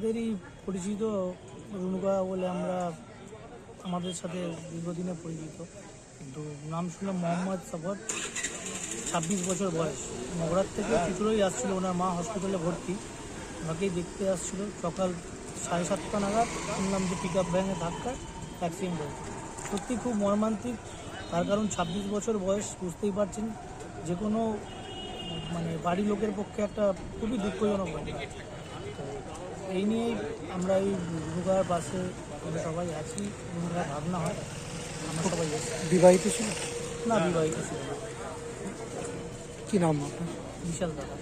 আমাদেরই পরিচিত রুনুকা বলে আমরা আমাদের সাথে দীর্ঘদিনে পরিচিত। কিন্তু নাম শুনলাম মোহাম্মদ সফর ছাব্বিশ বছর বয়স। নগরার থেকে চিত্রই আসছিল ওনার মা হসপিটালে ভর্তি। ওনাকেই দেখতে আসছিল সকাল সাড়ে সাতটা নাগাদ। শুনলাম যে পিক আপ ভ্যানে ধাক্কা অ্যাক্সিডেন্ট হয়েছে। সত্যি খুব মর্মান্তিক। তার কারণ ছাব্বিশ বছর বয়স, বুঝতেই পারছেন, যে কোনো মানে বাড়ির লোকের পক্ষে একটা খুবই দুঃখজনক ঘটনা এই নিয়েই আমরা এই দুর্গার বাসে সবাই আছি দুর্গার ভাবনা হয় আমরা সবাই বিবাহিত ছিল? না বিবাহিত ছিল না। কি নাম আপনার? বিশাল দাদা।